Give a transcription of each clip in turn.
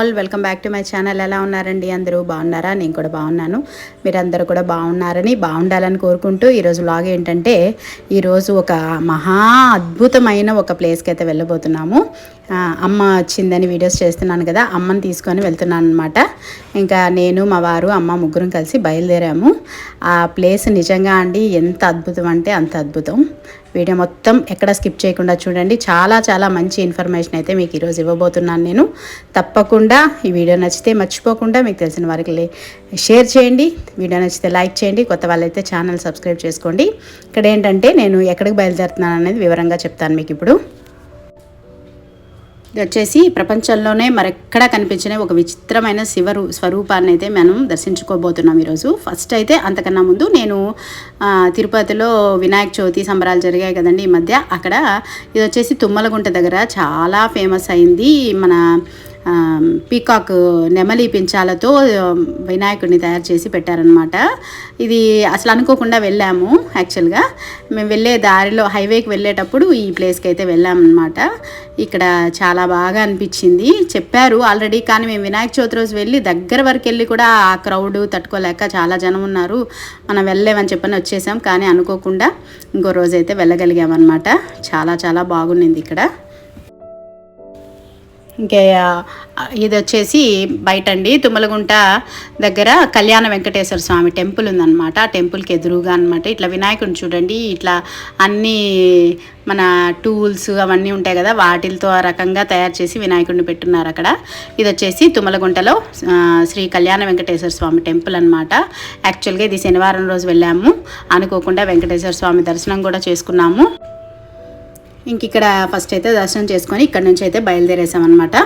All welcome back to my channel. ఎలా ఉన్నారండి అందరూ? బాగున్నారా? నేను కూడా బాగున్నాను. మీరందరూ కూడా బాగున్నారని బాగుండాలని కోరుకుంటూ ఈరోజు లాగ్ ఏంటంటే ఈరోజు ఒక మహా అద్భుతమైన ఒక ప్లేస్కి అయితే వెళ్ళబోతున్నాము. అమ్మ వచ్చిందని వీడియోస్ చేస్తున్నాను కదా అమ్మని తీసుకొని వెళ్తున్నాను అనమాట ఇంకా నేను మా వారు అమ్మ ముగ్గురం కలిసి బయలుదేరాము. ఆ ప్లేస్ నిజంగా అండి ఎంత అద్భుతం అంటే అంత అద్భుతం. వీడియో మొత్తం ఎక్కడ స్కిప్ చేయకుండా చూడండి. చాలా చాలా మంచి ఇన్ఫర్మేషన్ అయితే మీకు ఈరోజు ఇవ్వబోతున్నాను నేను. తప్పకుండా ఈ వీడియో నచ్చితే మర్చిపోకుండా మీకు తెలిసిన వారికి లే- షేర్ చేయండి. వీడియో నచ్చితే లైక్ చేయండి. కొత్త వాళ్ళైతే ఛానల్ సబ్స్క్రైబ్ చేసుకోండి. ఇక్కడ ఏంటంటే నేను ఎక్కడికి బయలుదేరుతున్నాను అనేది వివరంగా చెప్తాను మీకు ఇప్పుడు. ఇది వచ్చేసి ప్రపంచంలోనే మరెక్కడా కనిపించిన ఒక విచిత్రమైన శివ స్వరూపాన్ని అయితే మనం దర్శించుకోబోతున్నాం ఈరోజు. ఫస్ట్ అయితే అంతకన్నా ముందు నేను తిరుపతిలో వినాయక చవితి సంబరాలు జరిగాయి కదండి ఈ మధ్య. అక్కడ ఇది వచ్చేసి తుమ్మలగుంట దగ్గర చాలా ఫేమస్ అయింది. మన పీకాక్ నెమలి పించాలతో వినాయకుడిని తయారు చేసి పెట్టారనమాట ఇది అసలు అనుకోకుండా వెళ్ళాము యాక్చువల్గా. మేము వెళ్ళే దారిలో హైవేకి వెళ్ళేటప్పుడు ఈ ప్లేస్కి అయితే వెళ్ళామన్నమాట. ఇక్కడ చాలా బాగా అనిపించింది. చెప్పారు ఆల్రెడీ కానీ మేము వినాయక చవితి రోజు వెళ్ళి దగ్గర వరకు వెళ్ళి కూడా ఆ క్రౌడ్ తట్టుకోలేక చాలా జనం ఉన్నారు. మనం వెళ్ళలేమని చెప్పని వచ్చేసాం కానీ అనుకోకుండా ఇంకో రోజు అయితే వెళ్ళగలిగామన్నమాట. చాలా చాలా బాగుండింది ఇక్కడ. ఇంకా ఇది వచ్చేసి బయట అండి తుమ్మలగుంట దగ్గర కళ్యాణ వెంకటేశ్వర స్వామి టెంపుల్ ఉందన్నమాట. ఆ టెంపుల్కి ఎదురుగా అనమాట ఇట్లా వినాయకుడిని చూడండి. ఇట్లా అన్నీ మన టూల్స్ అవన్నీ ఉంటాయి కదా వాటిలతో ఆ రకంగా తయారు చేసి వినాయకుడిని పెట్టున్నారు అక్కడ. ఇది వచ్చేసి తుమ్మలగుంటలో శ్రీ కళ్యాణ వెంకటేశ్వర స్వామి టెంపుల్ అనమాట యాక్చువల్గా ఇది శనివారం రోజు వెళ్ళాము. అనుకోకుండా వెంకటేశ్వర స్వామి దర్శనం కూడా చేసుకున్నాము. ఇంక ఇక్కడ ఫస్ట్ అయితే దర్శనం చేసుకొని ఇక్కడ నుంచి అయితే బయలుదేరేసామన్నమాట.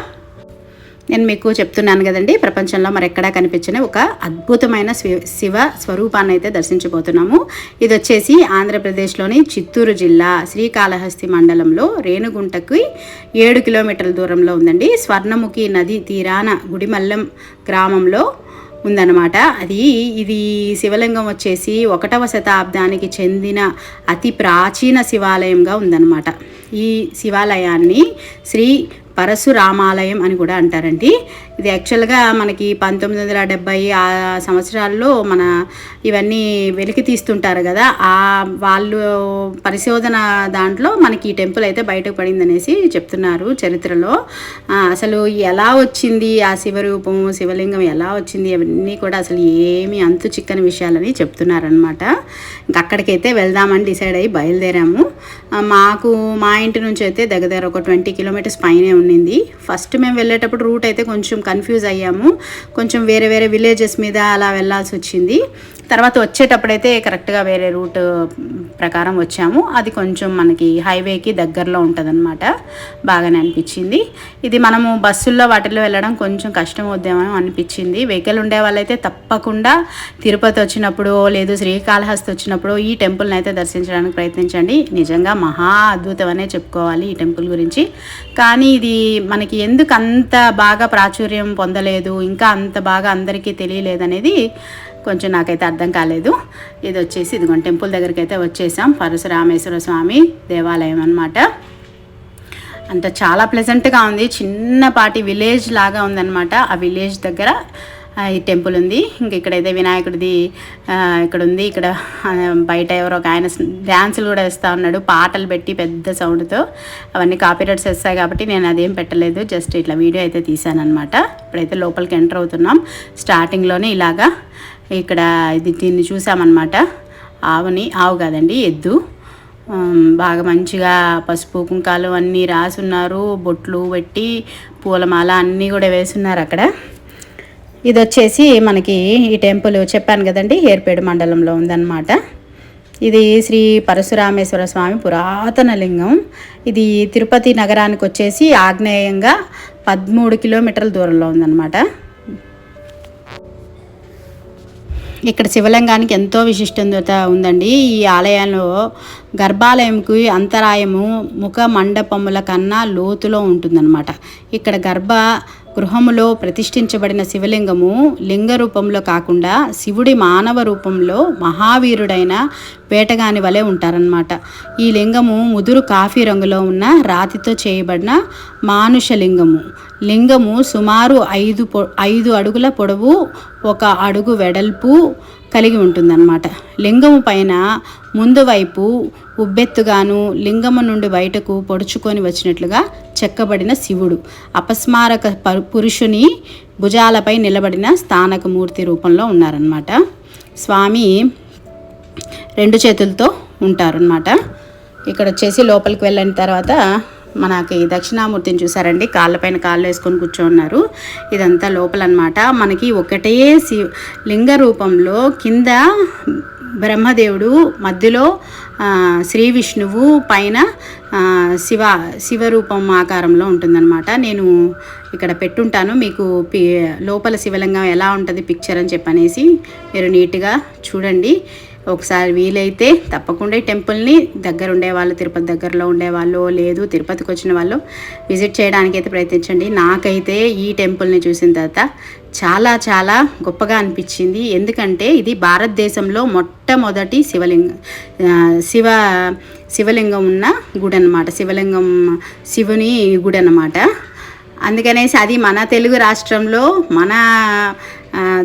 నేను మీకు చెప్తున్నాను కదండి ప్రపంచంలో మరెక్కడా కనిపించిన ఒక అద్భుతమైన శివ శివ స్వరూపాన్ని అయితే దర్శించబోతున్నాము. ఇది వచ్చేసి ఆంధ్రప్రదేశ్లోని చిత్తూరు జిల్లా శ్రీకాళహస్తి మండలంలో రేణుగుంటకి ఏడు కిలోమీటర్ల దూరంలో ఉందండి. స్వర్ణముఖి నది తీరాన గుడిమల్లం గ్రామంలో ఉందన్నమాట. అది ఇది శివలింగం వచ్చేసి ఒకటవ శతాబ్దానికి చెందిన అతి ప్రాచీన శివాలయంగా ఉందన్నమాట. ఈ శివాలయాన్ని శ్రీ పరశురామాలయం అని కూడా అంటారండి. ఇది యాక్చువల్గా మనకి పంతొమ్మిది వందల డెబ్బై ఆ సంవత్సరాల్లో మన ఇవన్నీ వెలికి తీస్తుంటారు కదా ఆ వాళ్ళు పరిశోధన దాంట్లో మనకి ఈ టెంపుల్ అయితే బయటకు పడింది అనేసి చెప్తున్నారు చరిత్రలో. అసలు ఎలా వచ్చింది ఆ శివరూపం శివలింగం ఎలా వచ్చింది అవన్నీ కూడా అసలు ఏమి అంతు చిక్కని విషయాలని చెప్తున్నారనమాట ఇంక అక్కడికైతే వెళ్దామని డిసైడ్ అయ్యి బయలుదేరాము. మాకు మా ఇంటి నుంచి అయితే దగ్గర దగ్గర ఒక ట్వంటీ కిలోమీటర్స్ పైనే ఉండింది. ఫస్ట్ మేము వెళ్ళేటప్పుడు రూట్ అయితే కొంచెం కన్ఫ్యూజ్ అయ్యాము. కొంచెం వేరే వేరే విలేజెస్ మీద అలా వెళ్ళాల్సి వచ్చింది. తర్వాత వచ్చేటప్పుడైతే కరెక్ట్గా వేరే రూట్ ప్రకారం వచ్చాము. అది కొంచెం మనకి హైవేకి దగ్గరలో ఉంటుందన్నమాట. బాగానే అనిపించింది. ఇది మనము బస్సుల్లో వాటిల్లో వెళ్ళడం కొంచెం కష్టం అవుద్దేమో అనిపించింది. వెహికల్ ఉండే వాళ్ళైతే తప్పకుండా తిరుపతి వచ్చినప్పుడు లేదు శ్రీకాళహస్తి వచ్చినప్పుడు ఈ టెంపుల్ని అయితే దర్శించడానికి ప్రయత్నించండి. నిజంగా మహా అద్భుతం అనే చెప్పుకోవాలి ఈ టెంపుల్ గురించి. కానీ ఇది మనకి ఎందుకు అంత బాగా ప్రాచుర్యం పొందలేదు. ఇంకా అంత బాగా అందరికీ తెలియలేదనేది కొంచెం నాకైతే అర్థం కాలేదు. ఇది వచ్చేసి ఇదిగోండి టెంపుల్ దగ్గరికి అయితే వచ్చేసాం. పరశురామేశ్వర స్వామి దేవాలయం అనమాట అంత చాలా ప్లెజెంట్గా ఉంది. చిన్నపాటి విలేజ్ లాగా ఉందన్నమాట. ఆ విలేజ్ దగ్గర ఈ టెంపుల్ ఉంది. ఇంక ఇక్కడైతే వినాయకుడిది ఇక్కడ ఉంది ఇక్కడ బయట ఎవరో ఒక ఆయన డ్యాన్సులు కూడా వేస్తూ ఉన్నాడు. పాటలు పెట్టి పెద్ద సౌండ్తో. అవన్నీ కాపీరైట్స్ వస్తాయి కాబట్టి నేను అదేం పెట్టలేదు. జస్ట్ ఇట్లా వీడియో అయితే తీసాను అనమాట ఇప్పుడైతే లోపలికి ఎంటర్ అవుతున్నాం. స్టార్టింగ్లోనే ఇలాగా ఇక్కడ ఇది దీన్ని చూసామన్నమాట. ఆవుని ఆవు కాదండి ఎద్దు. బాగా మంచిగా పసుపు కుంకాలు అన్నీ రాసున్నారు. బొట్లు పెట్టి పూలమాల అన్నీ కూడా వేసున్నారు అక్కడ. ఇది వచ్చేసి మనకి ఈ టెంపుల్ చెప్పాను కదండి ఏర్పేడు మండలంలో ఉందన్నమాట. ఇది శ్రీ పరశురామేశ్వర స్వామి పురాతన లింగం. ఇది తిరుపతి నగరానికి వచ్చేసి ఆగ్నేయంగా పదమూడు కిలోమీటర్ల దూరంలో ఉందన్నమాట. ఇక్కడ శివలింగానికి ఎంతో విశిష్టత ఉందండి. ఈ ఆలయంలో గర్భాలయంకి అంతరాయము ముఖ మండపముల కన్నా లోతులో ఉంటుందన్నమాట. ఇక్కడ గర్భ గృహములో ప్రతిష్ఠించబడిన శివలింగము లింగ రూపంలో కాకుండా శివుడి మానవ రూపంలో మహావీరుడైన వేటగాని వలె ఉంటారనమాట ఈ లింగము ముదురు కాఫీ రంగులో ఉన్న రాతితో చేయబడిన మానుష లింగము. లింగము సుమారు ఐదు పొ ఐదు అడుగుల పొడవు ఒక అడుగు వెడల్పు కలిగి ఉంటుందన్నమాట. లింగము పైన ముందు వైపు ఉబ్బెత్తుగాను లింగము నుండి బయటకు పొడుచుకొని వచ్చినట్లుగా చెక్కబడిన శివుడు. అపస్మారక పురుషుని భుజాలపై నిలబడిన స్థానక మూర్తి రూపంలో ఉన్నారనమాట స్వామి రెండు చేతులతో ఉంటారనమాట ఇక్కడ వచ్చేసి లోపలికి వెళ్ళిన తర్వాత మనకి దక్షిణామూర్తిని చూసారండి కాళ్ళపైన కాళ్ళు వేసుకొని కూర్చోన్నారు. ఇదంతా లోపల అనమాట మనకి ఒకటే శి లింగ రూపంలో కింద బ్రహ్మదేవుడు మధ్యలో శ్రీ విష్ణువు పైన శివ శివరూపం ఆకారంలో ఉంటుందన్నమాట. నేను ఇక్కడ పెట్టుంటాను. మీకు పి లోపల శివలింగం ఎలా ఉంటుంది పిక్చర్ అని చెప్పనేసి మీరు నీట్గా చూడండి. ఒకసారి వీలైతే తప్పకుండా ఈ టెంపుల్ని దగ్గర ఉండేవాళ్ళు తిరుపతి దగ్గరలో ఉండేవాళ్ళు లేదు తిరుపతికి వచ్చిన వాళ్ళు విజిట్ చేయడానికి అయితే ప్రయత్నించండి. నాకైతే ఈ టెంపుల్ని చూసిన తర్వాత చాలా చాలా గొప్పగా అనిపించింది. ఎందుకంటే ఇది భారతదేశంలో మొట్టమొదటి శివలింగ శివ శివలింగం ఉన్న గుడి అనమాట శివలింగం శివుని గుడి అనమాట అందుకనేసి అది మన తెలుగు రాష్ట్రంలో మన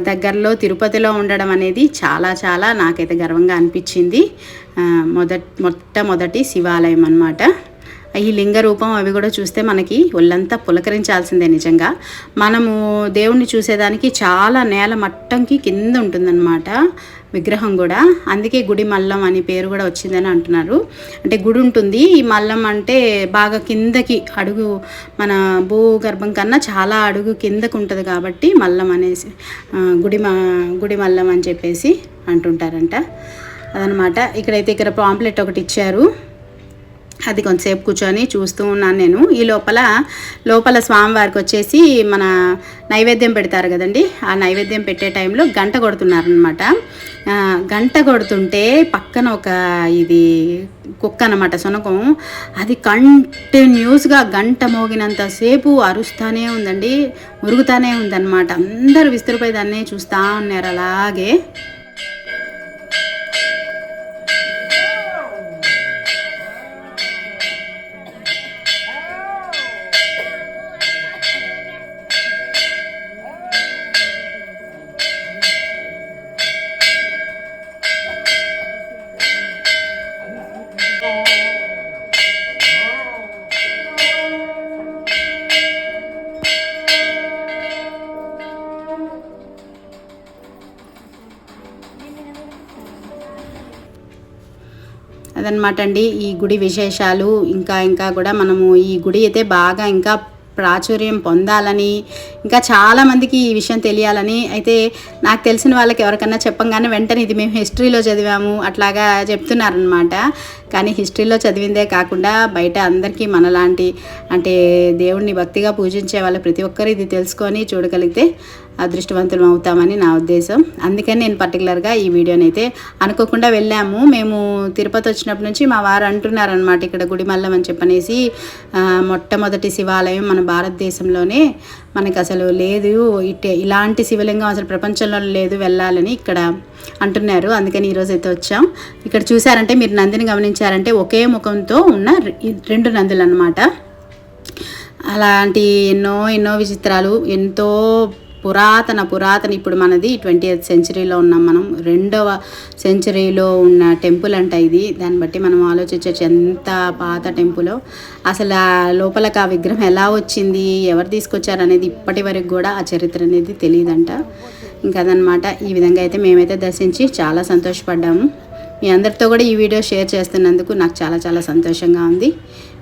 దగ్గరలో తిరుపతిలో ఉండడం అనేది చాలా చాలా నాకైతే గర్వంగా అనిపించింది. మొదట్ మొట్టమొదటి శివాలయం అనమాట ఈ లింగ రూపం అవి కూడా చూస్తే మనకి ఒళ్ళంతా పులకరించాల్సిందే నిజంగా. మనము దేవుణ్ణి చూసేదానికి చాలా నేల మట్టంకి కింద ఉంటుందన్నమాట విగ్రహం కూడా. అందుకే గుడి మల్లం అని పేరు కూడా వచ్చిందని అంటున్నారు. అంటే గుడి ఉంటుంది. ఈ మల్లం అంటే బాగా కిందకి అడుగు మన భూగర్భం కన్నా చాలా అడుగు కిందకు ఉంటుంది కాబట్టి మల్లం అనేసి గుడి మ గుడి మల్లం అని చెప్పేసి అంటుంటారంట. అదనమాట. ఇక్కడైతే ఇక్కడ పాంప్లెట్ ఒకటి ఇచ్చారు. అది కొంతసేపు కూర్చొని చూస్తూ ఉన్నాను నేను. ఈ లోపల లోపల స్వామివారికి వచ్చేసి మన నైవేద్యం పెడతారు కదండి. ఆ నైవేద్యం పెట్టే టైంలో గంట కొడుతున్నారనమాట గంట కొడుతుంటే పక్కన ఒక ఇది కుక్క అనమాట శునకం అది కంటిన్యూస్గా గంట మోగినంతసేపు అరుస్తానే ఉందండి మురుగుతానే ఉందన్నమాట. అందరూ విస్తురిపోయి దాన్ని చూస్తూ ఉన్నారు అలాగే. అదనమాట అండి. ఈ గుడి విశేషాలు ఇంకా ఇంకా కూడా మనము ఈ గుడి అయితే బాగా ఇంకా ప్రాచుర్యం పొందాలని ఇంకా చాలామందికి ఈ విషయం తెలియాలని అయితే నాకు తెలిసిన వాళ్ళకి ఎవరికన్నా చెప్పంగానే వెంటనే ఇది మేము హిస్టరీలో చదివాము అట్లాగా చెప్తున్నారనమాట కానీ హిస్టరీలో చదివిందే కాకుండా బయట అందరికీ మనలాంటి అంటే దేవుణ్ణి భక్తిగా పూజించే వాళ్ళు ప్రతి ఒక్కరు ఇది తెలుసుకొని చూడగలిగితే అదృష్టవంతులం అవుతామని నా ఉద్దేశం. అందుకని నేను పర్టికులర్గా ఈ వీడియోని అయితే అనుకోకుండా వెళ్ళాము. మేము తిరుపతి వచ్చినప్పటి నుంచి మా వారు అంటున్నారనమాట ఇక్కడ గుడిమల్లం అని చెప్పనేసి మొట్టమొదటి శివాలయం మన భారతదేశంలోనే మనకు అసలు లేదు. ఇటే ఇలాంటి శివలింగం అసలు ప్రపంచంలో లేదు వెళ్ళాలని ఇక్కడ అంటున్నారు. అందుకని ఈరోజు అయితే వచ్చాం. ఇక్కడ చూసారంటే మీరు నందిని గమనించారంటే ఒకే ముఖంతో ఉన్న రెండు నందులు అన్నమాట అలాంటి ఎన్నో ఎన్నో విచిత్రాలు ఎంతో పురాతన పురాతన ఇప్పుడు మనది ట్వంటీ ఎయిత్ సెంచరీలో ఉన్నాం మనం. రెండవ సెంచరీలో ఉన్న టెంపుల్ అంట ఇది. దాన్ని బట్టి మనం ఆలోచించవచ్చు ఎంత పాత టెంపులో. అసలు ఆ లోపలకి ఆ విగ్రహం ఎలా వచ్చింది ఎవరు తీసుకొచ్చారు అనేది ఇప్పటి వరకు కూడా ఆ చరిత్ర అనేది తెలియదంట. ఇంకా అదనమాట ఈ విధంగా అయితే మేమైతే దర్శించి చాలా సంతోషపడ్డాము. మీ అందరితో కూడా ఈ వీడియో షేర్ చేస్తున్నందుకు నాకు చాలా చాలా సంతోషంగా ఉంది.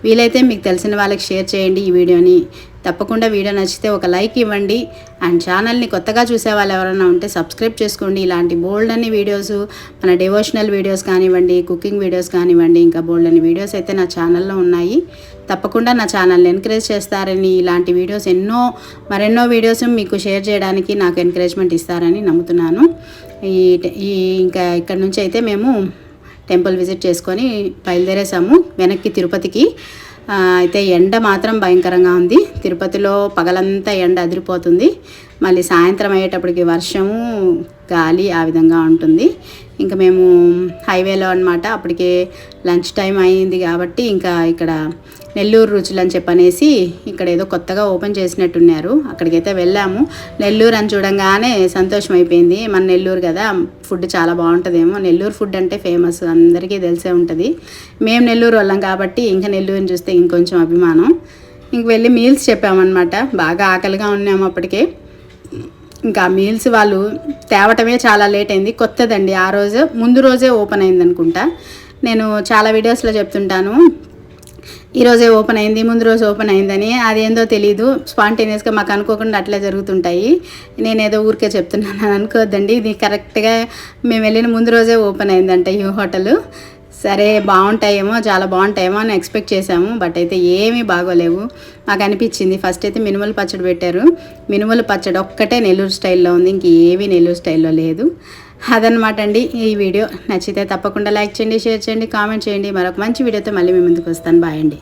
వీలైతే మీకు తెలిసిన వాళ్ళకి షేర్ చేయండి ఈ వీడియోని. తప్పకుండా వీడియో నచ్చితే ఒక లైక్ ఇవ్వండి. అండ్ ఛానల్ని కొత్తగా చూసే వాళ్ళు ఎవరైనా ఉంటే సబ్స్క్రైబ్ చేసుకోండి. ఇలాంటి బోల్డ్ అన్ని వీడియోస్ మన డివోషనల్ వీడియోస్ కానివ్వండి కుకింగ్ వీడియోస్ కానివ్వండి ఇంకా బోల్డ్ అన్ని వీడియోస్ అయితే నా ఛానల్లో ఉన్నాయి. తప్పకుండా నా ఛానల్ని ఎంకరేజ్ చేస్తారని ఇలాంటి వీడియోస్ ఎన్నో మరెన్నో వీడియోస్ మీకు షేర్ చేయడానికి నాకు ఎంకరేజ్మెంట్ ఇస్తారని నమ్ముతున్నాను. ఈ ఈ ఇంకా ఇక్కడ నుంచి అయితే మేము టెంపుల్ విజిట్ చేసుకొని బయలుదేరేసాము వెనక్కి తిరుపతికి. అయితే ఎండ మాత్రం భయంకరంగా ఉంది. తిరుపతిలో పగలంతా ఎండ అదిరిపోతుంది. మళ్ళీ సాయంత్రం అయ్యేటప్పటికి వర్షము గాలి ఆ విధంగా ఉంటుంది. ఇంకా మేము హైవేలో అనమాట అప్పటికే లంచ్ టైం అయింది కాబట్టి ఇంకా ఇక్కడ నెల్లూరు రుచులు అని చెప్పనేసి ఇక్కడ ఏదో కొత్తగా ఓపెన్ చేసినట్టున్నారు. అక్కడికైతే వెళ్ళాము. నెల్లూరు అని చూడంగానే సంతోషం అయిపోయింది. మన నెల్లూరు కదా ఫుడ్ చాలా బాగుంటుందేమో. నెల్లూరు ఫుడ్ అంటే ఫేమస్ అందరికీ తెలిసే ఉంటుంది. మేము నెల్లూరు వాళ్ళం కాబట్టి ఇంకా నెల్లూరుని చూస్తే ఇంకొంచెం అభిమానం. ఇంక వెళ్ళి మీల్స్ చెప్పామన్నమాట. బాగా ఆకలిగా ఉన్నాము అప్పటికే. ఇంకా మీల్స్ వాళ్ళు తేవటమే చాలా లేట్ అయింది. కొత్తదండి. ఆ రోజు ముందు రోజే ఓపెన్ అయింది అనుకుంటా నేను చాలా వీడియోస్లో చెప్తుంటాను. ఈరోజే ఓపెన్ అయింది ముందు రోజు ఓపెన్ అయిందని. అదేందో తెలియదు స్పాంటేనియస్గా మాకు అనుకోకుండా అట్లే జరుగుతుంటాయి. నేనేదో ఊరికే చెప్తున్నాను అని అనుకోవద్దండి ఇది కరెక్ట్గా మేము వెళ్ళిన ముందు రోజే ఓపెన్ అయిందంట ఈ హోటల్. సరే బాగుంటాయేమో చాలా బాగుంటాయేమో అని ఎక్స్పెక్ట్ చేశాము. బట్ అయితే ఏమీ బాగోలేవు. మాకు అనిపించింది ఫస్ట్ అయితే మినుములు పచ్చడి పెట్టారు. మినుములు పచ్చడి ఒక్కటే నెల్లూరు స్టైల్లో ఉంది ఇంక ఏమీ నెల్లూరు స్టైల్లో లేదు. అదనమాట అండి ఈ వీడియో. నచ్చితే తప్పకుండా లైక్ చేయండి షేర్ చేయండి కామెంట్ చేయండి. మరొక మంచి వీడియోతో మళ్ళీ మీ ముందుకు వస్తాను. బాయ్ అండి.